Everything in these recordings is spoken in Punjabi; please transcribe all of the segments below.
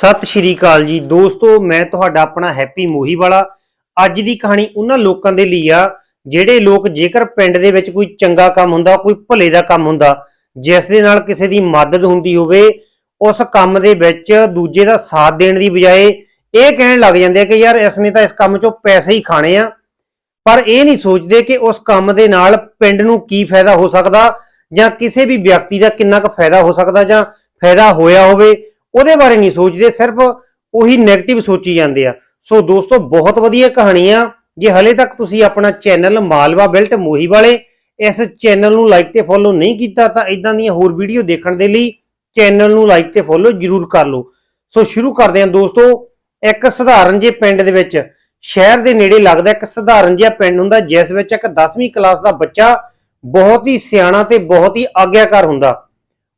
ਸਤਿ ਸ਼੍ਰੀ ਅਕਾਲ ਜੀ। ਦੋਸਤੋ, ਮੈਂ ਤੁਹਾਡਾ ਆਪਣਾ ਹੈਪੀ ਮੋਹੀ ਵਾਲਾ ਅੱਜ ਦੀ ਕਹਾਣੀ ਉਹਨਾਂ ਲੋਕਾਂ ਦੇ ਲਈ ਆ, ਜਿਹੜੇ ਲੋਕ ਜੇਕਰ ਪਿੰਡ ਦੇ ਵਿੱਚ ਕੋਈ ਚੰਗਾ ਕੰਮ ਹੁੰਦਾ, ਕੋਈ ਭਲੇ ਦਾ ਕੰਮ ਹੁੰਦਾ, ਜਿਸ ਦੇ ਨਾਲ ਕਿਸੇ ਦੀ ਮਦਦ ਹੁੰਦੀ ਹੋਵੇ, ਉਸ ਕੰਮ ਦੇ ਵਿੱਚ ਦੂਜੇ ਦਾ ਸਾਥ ਦੇਣ ਦੀ ਬਜਾਏ ਇਹ ਕਹਿਣ ਲੱਗ ਜਾਂਦੇ ਆ ਕਿ ਯਾਰ, ਇਸ ਨੇ ਤਾਂ ਇਸ ਕੰਮ 'ਚੋਂ ਪੈਸੇ ਹੀ ਖਾਣੇ ਆ। ਪਰ ਇਹ ਨਹੀਂ ਸੋਚਦੇ ਕਿ ਉਸ ਕੰਮ ਦੇ ਨਾਲ ਪਿੰਡ ਨੂੰ ਕੀ ਫਾਇਦਾ ਹੋ ਸਕਦਾ ਜਾਂ ਕਿਸੇ ਵੀ ਵਿਅਕਤੀ ਦਾ ਕਿੰਨਾ ਕੁ ਫਾਇਦਾ ਹੋ ਸਕਦਾ ਜਾਂ ਫਾਇਦਾ ਹੋਇਆ ਹੋਵੇ। ਉਹਦੇ ਬਾਰੇ ਨਹੀਂ ਸੋਚਦੇ, ਸਿਰਫ ਉਹੀ 네ਗੇਟਿਵ ਸੋਚੀ ਜਾਂਦੇ ਆ। ਸੋ ਦੋਸਤੋ, ਬਹੁਤ ਵਧੀਆ ਕਹਾਣੀ ਆ। ਜੇ ਹਲੇ ਤੱਕ ਤੁਸੀਂ ਆਪਣਾ ਚੈਨਲ ਮਾਲਵਾ ਬਿਲਟ ਮੋਹੀ ਵਾਲੇ ਇਸ ਚੈਨਲ ਨੂੰ ਲਾਈਕ ਤੇ ਫੋਲੋ ਨਹੀਂ ਕੀਤਾ, ਤਾਂ ਇਦਾਂ ਦੀਆਂ ਹੋਰ ਵੀਡੀਓ ਦੇਖਣ ਦੇ ਲਈ ਚੈਨਲ ਨੂੰ ਲਾਈਕ ਤੇ ਫੋਲੋ ਜਰੂਰ ਕਰ ਲਓ। ਸੋ ਸ਼ੁਰੂ ਕਰਦੇ ਹਾਂ ਦੋਸਤੋ, ਇੱਕ ਸਧਾਰਨ ਜੇ ਪਿੰਡ ਦੇ ਵਿੱਚ। ਸ਼ਹਿਰ ਦੇ ਨੇੜੇ ਲੱਗਦਾ ਇੱਕ ਸਧਾਰਨ ਜਿਹਾ ਪਿੰਡ ਹੁੰਦਾ, ਜਿਸ ਵਿੱਚ ਇੱਕ 10ਵੀਂ ਕਲਾਸ ਦਾ ਬੱਚਾ ਬਹੁਤ ਹੀ ਸਿਆਣਾ ਤੇ ਬਹੁਤ ਹੀ ਆਗਿਆਕਾਰ ਹੁੰਦਾ।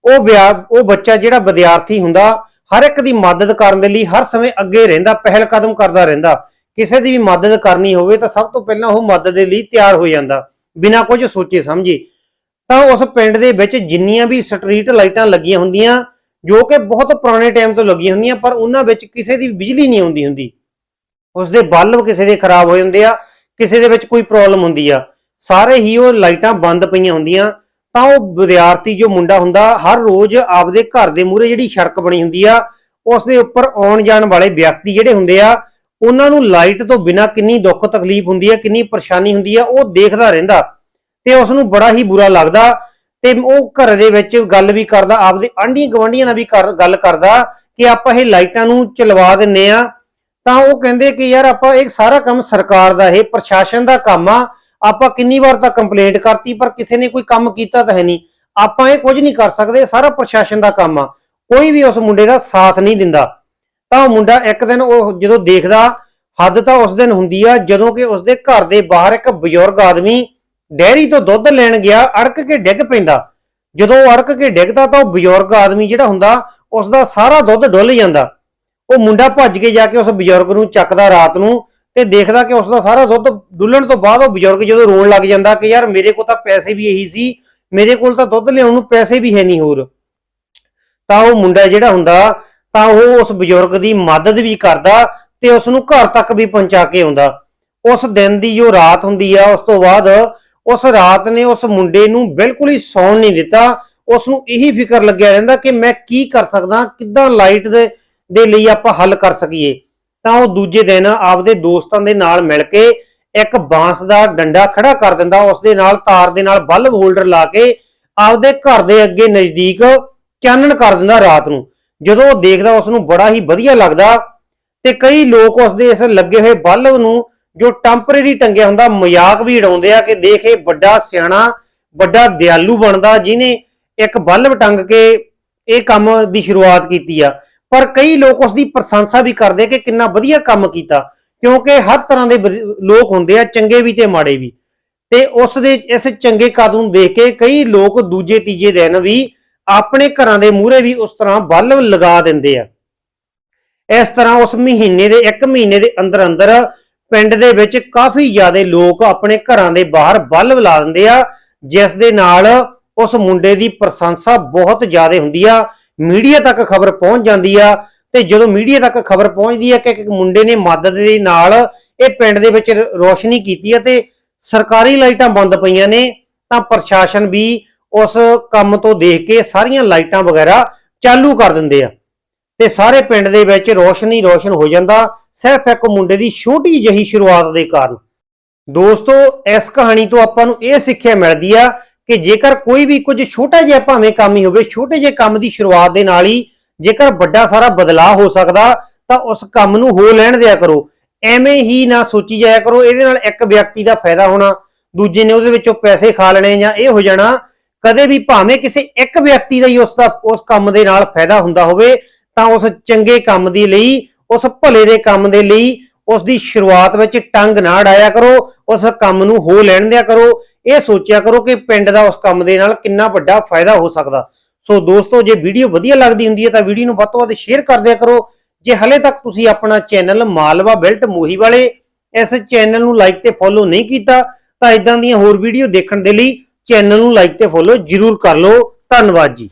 ਉਹ ਵਿਆ- ਉਹ ਬੱਚਾ ਜਿਹੜਾ ਵਿਦਿਆਰਥੀ ਹੁੰਦਾ, ਹਰ ਇੱਕ ਦੀ ਮਦਦ ਕਰਨ ਦੇ ਲਈ ਹਰ ਸਮੇਂ ਅੱਗੇ ਰਹਿੰਦਾ, ਪਹਿਲ ਕਦਮ ਕਰਦਾ ਰਹਿੰਦਾ। ਕਿਸੇ ਦੀ ਵੀ ਮਦਦ ਕਰਨੀ ਹੋਵੇ ਤਾਂ ਸਭ ਤੋਂ ਪਹਿਲਾਂ ਉਹ ਮਦਦ ਦੇ ਲਈ ਤਿਆਰ ਹੋ ਜਾਂਦਾ, ਬਿਨਾਂ ਕੁਝ ਸੋਚੇ ਸਮਝੇ। ਤਾਂ ਉਸ ਪਿੰਡ ਦੇ ਵਿੱਚ ਜਿੰਨੀਆਂ ਵੀ ਸਟਰੀਟ ਲਾਈਟਾਂ ਲੱਗੀਆਂ ਹੁੰਦੀਆਂ, ਜੋ ਕਿ ਬਹੁਤ ਪੁਰਾਣੇ ਟਾਈਮ ਤੋਂ ਲੱਗੀਆਂ ਹੁੰਦੀਆਂ, ਪਰ ਉਹਨਾਂ ਵਿੱਚ ਕਿਸੇ ਦੀ ਬਿਜਲੀ ਨਹੀਂ ਆਉਂਦੀ ਹੁੰਦੀ। ਉਸ ਦੇ ਬਲਬ ਕਿਸੇ ਦੇ ਖਰਾਬ ਹੋ ਜਾਂਦੇ ਆ, ਕਿਸੇ ਦੇ ਵਿੱਚ ਕੋਈ ਪ੍ਰੋਬਲਮ ਹੁੰਦੀ ਆ। ਸਾਰੇ ਹੀ ਉਹ ਲਾਈਟਾਂ ਬੰਦ ਪਈਆਂ ਹੁੰਦੀਆਂ ਤਾਂ ਉਹ ਵਿਦਿਆਰਥੀ, ਜੋ ਮੁੰਡਾ ਹੁੰਦਾ, ਹਰ ਰੋਜ਼ ਆਪਦੇ ਘਰ ਦੇ ਮੂਹਰੇ ਜਿਹੜੀ ਸੜਕ ਬਣੀ ਹੁੰਦੀ ਆ, ਉਸ ਦੇ ਉੱਪਰ ਆਉਣ ਜਾਣ ਵਾਲੇ ਵਿਅਕਤੀ ਜਿਹੜੇ ਹੁੰਦੇ ਆ, ਉਹਨਾਂ ਨੂੰ ਲਾਈਟ ਤੋਂ ਬਿਨਾਂ ਕਿੰਨੀ ਦੁੱਖ ਤਕਲੀਫ ਹੁੰਦੀ ਆ, ਕਿੰਨੀ ਪਰੇਸ਼ਾਨੀ ਹੁੰਦੀ ਆ, ਉਹ ਦੇਖਦਾ ਰਹਿੰਦਾ ਤੇ ਉਸ ਨੂੰ ਬੜਾ ਹੀ ਬੁਰਾ ਲੱਗਦਾ ਤੇ ਉਹ ਘਰ ਦੇ ਵਿੱਚ ਗੱਲ ਵੀ ਕਰਦਾ, ਆਪਦੇ ਆਂਢੀ ਗਵਾਂਢੀਆਂ ਨਾਲ ਵੀ ਕਰ- ਗੱਲ ਕਰਦਾ ਕਿ ਆਪਾਂ ਇਹ ਲਾਈਟਾਂ ਨੂੰ ਚਲਵਾ ਦਿੰਨੇ ਆ। ਤਾਂ ਉਹ ਕਹਿੰਦੇ ਕਿ ਯਾਰ ਆਪਾਂ ਇਹ ਸਾਰਾ ਕੰਮ ਸਰਕਾਰ ਦਾ, ਇਹ ਪ੍ਰਸ਼ਾਸਨ ਦਾ ਕੰਮ ਆ ਆਪਾਂ ਕਿੰਨੀ ਵਾਰ ਤਾਂ ਕੰਪਲੇਂਟ ਕਰਤੀ, ਪਰ ਕਿਸੇ ਨੇ ਕੋਈ ਕੰਮ ਕੀਤਾ ਤਾਂ ਹੈ ਨਹੀਂ। ਆਪਾਂ ਇਹ ਕੁਝ ਨਹੀਂ ਕਰ ਸਕਦੇ ਸਾਰਾ ਪ੍ਰਸ਼ਾਸਨ ਦਾ ਕੰਮ ਆ। ਕੋਈ ਵੀ ਉਸ ਮੁੰਡੇ ਦਾ ਸਾਥ ਨਹੀਂ ਦਿੰਦਾ। ਤਾਂ ਉਹ ਮੁੰਡਾ ਇੱਕ ਦਿਨ ਉਹ ਜਦੋਂ ਦੇਖਦਾ, ਹੱਦ ਤਾਂ ਉਸ ਦਿਨ ਹੁੰਦੀ ਆ, ਜਦੋਂ ਕਿ ਉਸਦੇ ਘਰ ਦੇ ਬਾਹਰ ਇੱਕ ਬਜ਼ੁਰਗ ਆਦਮੀ ਡੈਰੀ ਤੋਂ ਦੁੱਧ ਲੈਣ ਗਿਆ, ਅੜਕ ਕੇ ਡਿੱਗ ਪੈਂਦਾ। ਜਦੋਂ ਉਹ ਅੜਕ ਕੇ ਡਿੱਗਦਾ ਤਾਂ ਉਹ ਬਜ਼ੁਰਗ ਆਦਮੀ ਜਿਹੜਾ ਹੁੰਦਾ, ਉਸ ਦਾ ਸਾਰਾ ਦੁੱਧ ਡੁੱਲ ਜਾਂਦਾ। ਉਹ ਮੁੰਡਾ ਭੱਜ ਕੇ ਜਾ ਕੇ ਉਸ ਬਜ਼ੁਰਗ ਨੂੰ ਚੱਕਦਾ ਰਾਤ ਨੂੰ ਤੇ ਦੇਖਦਾ ਕਿ ਉਸ ਦਾ ਸਾਰਾ ਦੁੱਧ ਡੁੱਲਣ ਤੋਂ ਬਾਅਦ ਉਹ ਬਜ਼ੁਰਗ ਜਦੋਂ ਰੋਣ ਲੱਗ ਜਾਂਦਾ ਕਿ ਯਾਰ ਮੇਰੇ ਕੋਲ ਤਾਂ ਪੈਸੇ ਵੀ ਇਹੀ ਸੀ, ਮੇਰੇ ਕੋਲ ਤਾਂ ਦੁੱਧ ਲਿਆਉਣ ਨੂੰ ਪੈਸੇ ਵੀ ਹੈ ਨਹੀਂ ਹੋਰ। ਤਾਂ ਉਹ ਮੁੰਡਾ ਜਿਹੜਾ ਹੁੰਦਾ, ਤਾਂ ਉਹ ਉਸ ਬਜ਼ੁਰਗ ਦੀ ਮਦਦ ਵੀ ਕਰਦਾ ਤੇ ਉਸ ਨੂੰ ਘਰ ਤੱਕ ਵੀ ਪਹੁੰਚਾ ਕੇ ਆਉਂਦਾ। ਉਸ ਦਿਨ ਦੀ ਜੋ ਰਾਤ ਹੁੰਦੀ ਆ, ਉਸ ਤੋਂ ਬਾਅਦ ਉਸ ਰਾਤ ਨੇ ਉਸ ਮੁੰਡੇ ਨੂੰ ਬਿਲਕੁਲ ਹੀ ਸੌਣ ਨਹੀਂ ਦਿੱਤਾ। ਉਸ ਨੂੰ ਇਹੀ ਫਿਕਰ ਲੱਗਿਆ ਰਹਿੰਦਾ ਕਿ ਮੈਂ ਕੀ ਕਰ ਸਕਦਾ, ਕਿੱਦਾਂ ਲਾਈਟ ਦੇ ਦੇ ਲਈ ਆਪਾਂ ਹੱਲ ਕਰ ਸਕੀਏ। ਤਾਂ ਉਹ ਦੂਜੇ ਦਿਨ ਆਪਦੇ ਦੋਸਤਾਂ ਦੇ ਨਾਲ ਮਿਲ ਕੇ ਇੱਕ ਬਾਂਸ ਦਾ ਡੰਡਾ ਖੜਾ ਕਰ ਦਿੰਦਾ। ਉਸ ਦੇ ਨਾਲ ਤਾਰ ਦੇ ਨਾਲ ਬਲਬ ਹੋਲਡਰ ਲਾ ਕੇ ਆਪਦੇ ਘਰ ਦੇ ਅੱਗੇ ਨਜ਼ਦੀਕ ਚਾਨਣ ਕਰ ਦਿੰਦਾ ਰਾਤ ਨੂੰ। ਜਦੋਂ ਉਹ ਦੇਖਦਾ ਉਸ ਨੂੰ ਬੜਾ ਹੀ ਵਧੀਆ ਲੱਗਦਾ ਤੇ ਕਈ ਲੋਕ ਉਸ ਦੇ ਇਸ ਲੱਗੇ ਹੋਏ ਬਲਬ ਨੂੰ ਜੋ ਟੈਂਪਰੇਰੀ ਟੰਗਿਆ ਹੁੰਦਾ, ਮਜ਼ਾਕ ਵੀ ਉਡਾਉਂਦੇ ਆ ਕਿ ਦੇਖ ਇਹ ਵੱਡਾ ਸਿਆਣਾ, ਵੱਡਾ ਦਿਆਲੂ ਬਣਦਾ ਜਿਹਨੇ ਇੱਕ ਬਲਬ ਟੰਗ ਕੇ ਇਹ ਕੰਮ ਦੀ ਸ਼ੁਰੂਆਤ ਕੀਤੀ ਆ। ਪਰ ਕਈ ਲੋਕ ਉਸ ਦੀ ਪ੍ਰਸ਼ੰਸਾ ਵੀ ਕਰਦੇ ਕਿ ਕਿੰਨਾ ਵਧੀਆ ਕੰਮ ਕੀਤਾ, ਕਿਉਂਕਿ ਹਰ ਤਰ੍ਹਾਂ ਦੇ ਲੋਕ ਹੁੰਦੇ ਆ, ਚੰਗੇ ਵੀ ਤੇ ਮਾੜੇ ਵੀ। ਤੇ ਉਸ ਦੇ ਇਸ ਚੰਗੇ ਕਦਮ ਦੇਖ ਕੇ ਕਈ ਲੋਕ ਦੂਜੇ, ਤੀਜੇ ਦਿਨ ਵੀ ਆਪਣੇ ਘਰਾਂ ਦੇ ਮੂਹਰੇ ਵੀ ਉਸ ਤਰ੍ਹਾਂ ਬਲਬ ਲਗਾ ਦਿੰਦੇ ਆ। ਇਸ ਤਰ੍ਹਾਂ ਉਸ ਮਹੀਨੇ ਦੇ 1 ਮਹੀਨੇ ਦੇ ਅੰਦਰ ਅੰਦਰ ਪਿੰਡ ਦੇ ਵਿੱਚ ਕਾਫੀ ਜ਼ਿਆਦਾ ਲੋਕ ਆਪਣੇ ਘਰਾਂ ਦੇ ਬਾਹਰ ਬਲਬ ਲਾ ਦਿੰਦੇ ਆ, ਜਿਸ ਦੇ ਨਾਲ ਉਸ ਮੁੰਡੇ ਦੀ ਪ੍ਰਸ਼ੰਸਾ ਬਹੁਤ ਜ਼ਿਆਦਾ ਹੁੰਦੀ ਆ। ਮੀਡੀਆ ਤੱਕ ਖਬਰ ਪਹੁੰਚ ਜਾਂਦੀ ਆ ਤੇ ਜਦੋਂ ਮੀਡੀਆ ਤੱਕ ਖਬਰ ਪਹੁੰਚਦੀ ਹੈ ਕਿ ਇੱਕ ਮੁੰਡੇ ਨੇ ਮਦਦ ਦੇ ਨਾਲ ਇਹ ਪਿੰਡ ਦੇ ਵਿੱਚ ਰੋਸ਼ਨੀ ਕੀਤੀ ਹੈ ਤੇ ਸਰਕਾਰੀ ਲਾਈਟਾਂ ਬੰਦ ਪਈਆਂ ਨੇ, ਤਾਂ ਪ੍ਰਸ਼ਾਸਨ ਵੀ ਉਸ ਕੰਮ ਤੋਂ ਦੇਖ ਕੇ ਸਾਰੀਆਂ ਲਾਈਟਾਂ ਵਗੈਰਾ ਚਾਲੂ ਕਰ ਦਿੰਦੇ ਆ। ਤੇ ਸਾਰੇ ਪਿੰਡ ਦੇ ਵਿੱਚ ਰੋਸ਼ਨੀ ਰੋਸ਼ਨ ਹੋ ਜਾਂਦਾ, ਸਿਰਫ ਇੱਕ ਮੁੰਡੇ ਦੀ ਛੋਟੀ ਜਿਹੀ ਸ਼ੁਰੂਆਤ ਦੇ ਕਾਰਨ। ਦੋਸਤੋ, ਇਸ ਕਹਾਣੀ ਤੋਂ ਆਪਾਂ ਨੂੰ ਇਹ ਸਿੱਖਿਆ ਮਿਲਦੀ ਆ ਕਿ ਜੇਕਰ ਕੋਈ ਵੀ ਕੁਝ ਛੋਟਾ ਜਿਹਾ ਭਾਵੇਂ ਕੰਮ ਹੀ ਹੋਵੇ, ਛੋਟੇ ਜਿਹੇ ਕੰਮ ਦੀ ਸ਼ੁਰੂਆਤ ਦੇ ਨਾਲ ਹੀ ਜੇਕਰ ਵੱਡਾ ਸਾਰਾ ਬਦਲਾਅ ਹੋ ਸਕਦਾ, ਤਾਂ ਉਸ ਕੰਮ ਨੂੰ ਹੋ ਲੈਣ ਦਿਆ ਕਰੋ। ਐਵੇਂ ਹੀ ਨਾ ਸੋਚੀ ਜਾਇਆ ਕਰੋ, ਇਹਦੇ ਨਾਲ ਇੱਕ ਵਿਅਕਤੀ ਦਾ ਫਾਇਦਾ ਹੋਣਾ, ਦੂਜੇ ਨੇ ਉਹਦੇ ਵਿੱਚੋਂ ਪੈਸੇ ਖਾ ਲੈਣੇ ਜਾਂ ਇਹ ਹੋ ਜਾਣਾ, ਕਦੇ ਵੀ ਭਾਵੇਂ ਕਿਸੇ ਇੱਕ ਵਿਅਕਤੀ ਦਾ ਹੀ ਉਸ ਦਾ, ਉਸ ਕੰਮ ਦੇ ਨਾਲ ਫਾਇਦਾ ਹੁੰਦਾ ਹੋਵੇ, ਤਾਂ ਉਸ ਚੰਗੇ ਕੰਮ ਦੇ ਲਈ, ਉਸ ਭਲੇ ਦੇ ਕੰਮ ਦੇ ਲਈ, ਉਸ ਦੀ ਸ਼ੁਰੂਆਤ ਵਿੱਚ ਟੰਗ ਨਾ ਡਾਇਆ ਕਰੋ, ਉਸ ਕੰਮ ਨੂੰ ਹੋ ਲੈਣ ਦਿਆ ਕਰੋ। ਇਹ ਸੋਚਿਆ ਕਰੋ ਕਿ ਪਿੰਡ ਦਾ ਉਸ ਕੰਮ ਦੇ ਨਾਲ ਕਿੰਨਾ ਵੱਡਾ ਫਾਇਦਾ ਹੋ ਸਕਦਾ। ਸੋ ਦੋਸਤੋ, ਜੇ ਵੀਡੀਓ ਵਧੀਆ ਲੱਗਦੀ ਹੁੰਦੀ ਹੈ ਤਾਂ ਵੀਡੀਓ ਨੂੰ ਵੱਧ ਤੋਂ ਵੱਧ ਸ਼ੇਅਰ ਕਰ ਦਿਆ ਕਰੋ। ਜੇ ਹਲੇ ਤੱਕ ਤੁਸੀਂ ਆਪਣਾ ਚੈਨਲ ਮਾਲਵਾ ਬਿਲਟ ਮੋਹੀ ਵਾਲੇ ਇਸ ਚੈਨਲ ਨੂੰ ਲਾਈਕ ਤੇ ਫੋਲੋ ਨਹੀਂ ਕੀਤਾ, ਤਾਂ ਇਦਾਂ ਦੀਆਂ ਹੋਰ ਵੀਡੀਓ ਦੇਖਣ ਦੇ ਲਈ ਚੈਨਲ ਨੂੰ ਲਾਈਕ ਤੇ ਫੋਲੋ ਜਰੂਰ ਕਰ ਲਓ। ਧੰਨਵਾਦ ਜੀ।